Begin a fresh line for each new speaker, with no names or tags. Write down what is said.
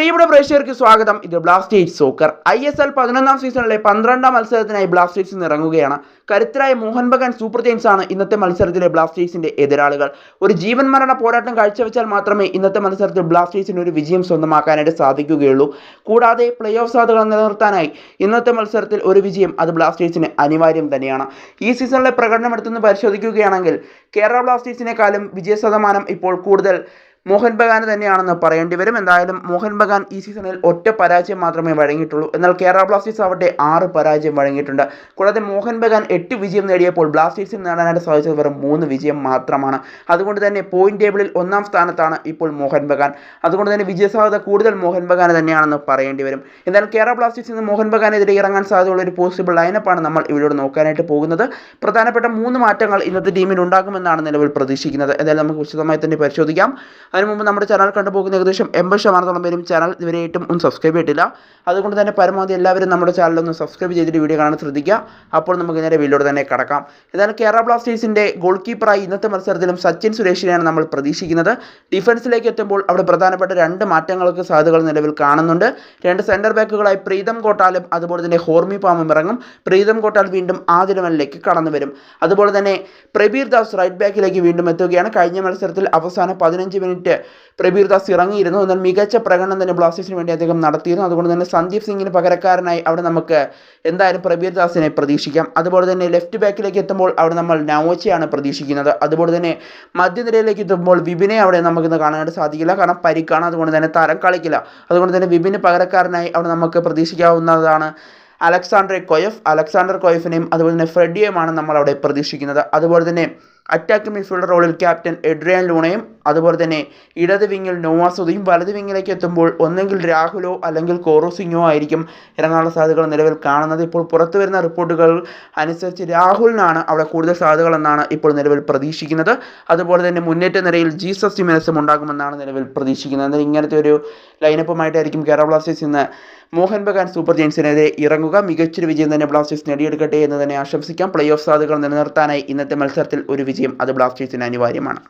പ്രിയപ്പെട്ട പ്രേക്ഷകർക്ക് സ്വാഗതം. ഇത് Blasters soccer I S L പതിനൊന്നാം സീസണിലെ പന്ത്രണ്ടാം മത്സരത്തിനായി ബ്ലാസ്റ്റേഴ്സ് ഇറങ്ങുകയാണ്. കരുത്തരായ മോഹൻ ബഗാൻ സൂപ്പർ ജെയിൻസ് ആണ് ഇന്നത്തെ മത്സരത്തിലെ ബ്ലാസ്റ്റേഴ്സിന്റെ എതിരാളികൾ. ഒരു ജീവൻ മരണ പോരാട്ടം കാഴ്ചവെച്ചാൽ മാത്രമേ ഇന്നത്തെ മത്സരത്തിൽ ബ്ലാസ്റ്റേഴ്സിന് ഒരു വിജയം സ്വന്തമാക്കാനായിട്ട് സാധിക്കുകയുള്ളൂ. കൂടാതെ പ്ലേ ഓഫ് സാധ്യതകൾ നിലനിർത്താനായി ഇന്നത്തെ മത്സരത്തിൽ ഒരു വിജയം അത് ബ്ലാസ്റ്റേഴ്സിന് അനിവാര്യം തന്നെയാണ്. ഈ സീസണിലെ പ്രകടനം എടുത്തുനിന്ന് പരിശോധിക്കുകയാണെങ്കിൽ കേരള ബ്ലാസ്റ്റേഴ്സിനെക്കാളും വിജയ ശതമാനം ഇപ്പോൾ കൂടുതൽ മോഹൻ ബഗാൻ തന്നെയാണെന്ന് പറയേണ്ടി വരും. എന്തായാലും മോഹൻ ബഗാൻ ഈ സീസണിൽ ഒറ്റ പരാജയം മാത്രമേ വഴങ്ങിയിട്ടുള്ളൂ. എന്നാൽ കേരള ബ്ലാസ്റ്റേഴ്സ് ആവട്ടെ ആറ് പരാജയം വഴങ്ങിയിട്ടുണ്ട്. കൂടാതെ മോഹൻ ബഗാൻ എട്ട് വിജയം നേടിയപ്പോൾ ബ്ലാസ്റ്റേഴ്സിന് നേടാനായിട്ട് സാധിച്ചത് വെറും മൂന്ന് വിജയം മാത്രമാണ്. അതുകൊണ്ട് തന്നെ പോയിന്റ് ടേബിളിൽ ഒന്നാം സ്ഥാനത്താണ് ഇപ്പോൾ മോഹൻ ബഗാൻ. അതുകൊണ്ട് തന്നെ വിജയസാധ്യത കൂടുതൽ മോഹൻ ബഗാൻ തന്നെയാണെന്ന് പറയേണ്ടി വരും. എന്നാൽ കേരള ബ്ലാസ്റ്റേഴ്സിൽ നിന്ന് മോഹൻ ബഗാനെതിരെ ഇറങ്ങാൻ സാധ്യതയുള്ള ഒരു പോസിബിൾ ലൈനപ്പാണ് നമ്മൾ ഇവിടെ നോക്കാനായിട്ട് പോകുന്നത്. പ്രധാനപ്പെട്ട മൂന്ന് മാറ്റങ്ങൾ ഇന്നത്തെ ടീമിൽ ഉണ്ടാകുമെന്നാണ് നിലവിൽ പ്രതീക്ഷിക്കുന്നത്. എന്തായാലും നമുക്ക് വിശദമായി തന്നെ പരിശോധിക്കാം. അതിന് മുമ്പ് നമ്മുടെ ചാനൽ കണ്ടുപോകുന്ന ഏകദേശം എൺപത് ശതമാനത്തോളം പേരും ചാനൽ ഇതുവരെയായിട്ടും ഒന്നും സബ്സ്ക്രൈബ് ചെയ്തിട്ടില്ല. അതുകൊണ്ട് തന്നെ പരമാവധി എല്ലാവരും നമ്മുടെ ചാനൽ ഒന്ന് സബ്സ്ക്രൈബ് ചെയ്തിട്ട് വീഡിയോ കാണാൻ ശ്രദ്ധിക്കുക. അപ്പോൾ നമുക്ക് നേരെ വീഡിയോട് തന്നെ കടക്കാം. എന്നാൽ കേരള ബ്ലാസ്റ്റേഴ്സിന്റെ ഗോൾ കീപ്പറായി ഇന്നത്തെ മത്സരത്തിലും സച്ചിൻ സുരേഷിനെയാണ് നമ്മൾ പ്രതീക്ഷിക്കുന്നത്. ഡിഫൻസിലേക്ക് എത്തുമ്പോൾ അവിടെ പ്രധാനപ്പെട്ട രണ്ട് മാറ്റങ്ങൾക്ക് സാധ്യതകൾ നിലവിൽ കാണുന്നുണ്ട്. രണ്ട് സെന്റർ ബാക്കുകളായി പ്രീതം കോട്ടാലും അതുപോലെ തന്നെ ഹോർമി പാമും ഇറങ്ങും. പ്രീതം കോട്ടാൽ വീണ്ടും ആദിലമലിലേക്ക് കടന്നു വരും. അതുപോലെ തന്നെ പ്രബീർ ദാസ് റൈറ്റ് ബാക്കിലേക്ക് വീണ്ടും എത്തുകയാണ്. കഴിഞ്ഞ മത്സരത്തിൽ അവസാന പതിനഞ്ച് മിനിറ്റ് പ്രബീർ ദാസ് ഇറങ്ങിയിരുന്നു. എന്നാൽ മികച്ച പ്രകടനം തന്നെ ബ്ലാസ്റ്റേഴ്സിന് വേണ്ടി അദ്ദേഹം നടത്തിയിരുന്നു. അതുകൊണ്ട് തന്നെ സന്ദീപ് സിംഗിന് പകരക്കാരനായി അവിടെ നമുക്ക് എന്തായാലും പ്രബീർ ദാസിനെ പ്രതീക്ഷിക്കാം. അതുപോലെ തന്നെ ലെഫ്റ്റ് ബാക്കിലേക്ക് എത്തുമ്പോൾ അവിടെ നമ്മൾ നവോച്ചയാണ് പ്രതീക്ഷിക്കുന്നത്. അതുപോലെ തന്നെ മധ്യനിരയിലേക്ക് എത്തുമ്പോൾ വിപിനെ അവിടെ നമുക്കിന്ന് കാണാനായിട്ട് സാധിക്കില്ല. കാരണം പരിക്കാണ്. അതുകൊണ്ട് തന്നെ തരം കളിക്കില്ല. അതുകൊണ്ട് തന്നെ വിപിന് പകരക്കാരനായി അവിടെ നമുക്ക് പ്രതീക്ഷിക്കാവുന്നതാണ് അലക്സാണ്ടർ കൊയഫ്. അലക്സാണ്ടർ കൊയഫിനെയും അതുപോലെ തന്നെ ഫ്രെഡിയെയുമാണ് നമ്മൾ അവിടെ പ്രതീക്ഷിക്കുന്നത്. അതുപോലെ തന്നെ അറ്റാക്ക് മിഡ്ഫീൽഡർ റോളിൽ ക്യാപ്റ്റൻ എഡ്രിയൻ ലൂണയും അതുപോലെ തന്നെ ഇടത് വിങ്ങിൽ നോവാസുദയും വലത് വിങ്ങിലേക്ക് എത്തുമ്പോൾ ഒന്നെങ്കിൽ രാഹുലോ അല്ലെങ്കിൽ കോറോസിങ്ങോ ആയിരിക്കും ഇറങ്ങാനുള്ള സാധ്യതകൾ നിലവിൽ കാണുന്നത്. ഇപ്പോൾ പുറത്തു വരുന്ന റിപ്പോർട്ടുകൾ അനുസരിച്ച് രാഹുലിനാണ് അവിടെ കൂടുതൽ സാധ്യതകളെന്നാണ് ഇപ്പോൾ നിലവിൽ പ്രതീക്ഷിക്കുന്നത്. അതുപോലെ തന്നെ മുന്നേറ്റ നിരയിൽ ജീസസ് ടിമിനസും ഉണ്ടാകുമെന്നാണ് നിലവിൽ പ്രതീക്ഷിക്കുന്നത്. ഇങ്ങനത്തെ ഒരു ലൈനപ്പുമായിട്ടായിരിക്കും കേരള ബ്ലാസ്റ്റേഴ്സ് ഇന്ന് മോഹൻ ബഗാൻ സൂപ്പർ ജെയിൻസിനെതിരെ ഇറങ്ങുക. മികച്ചൊരു വിജയം തന്നെ ബ്ലാസ്റ്റേഴ്സ് നേടിയെടുക്കട്ടെ എന്ന് തന്നെ ആശംസിക്കാം. പ്ലേ ഓഫ് സാധ്യതകൾ നിലനിർത്താനായി ഇന്നത്തെ മത്സരത്തിൽ ഒരു വിജയം അത് ബ്ലാസ്റ്റേഴ്സിന് അനിവാര്യമാണ്.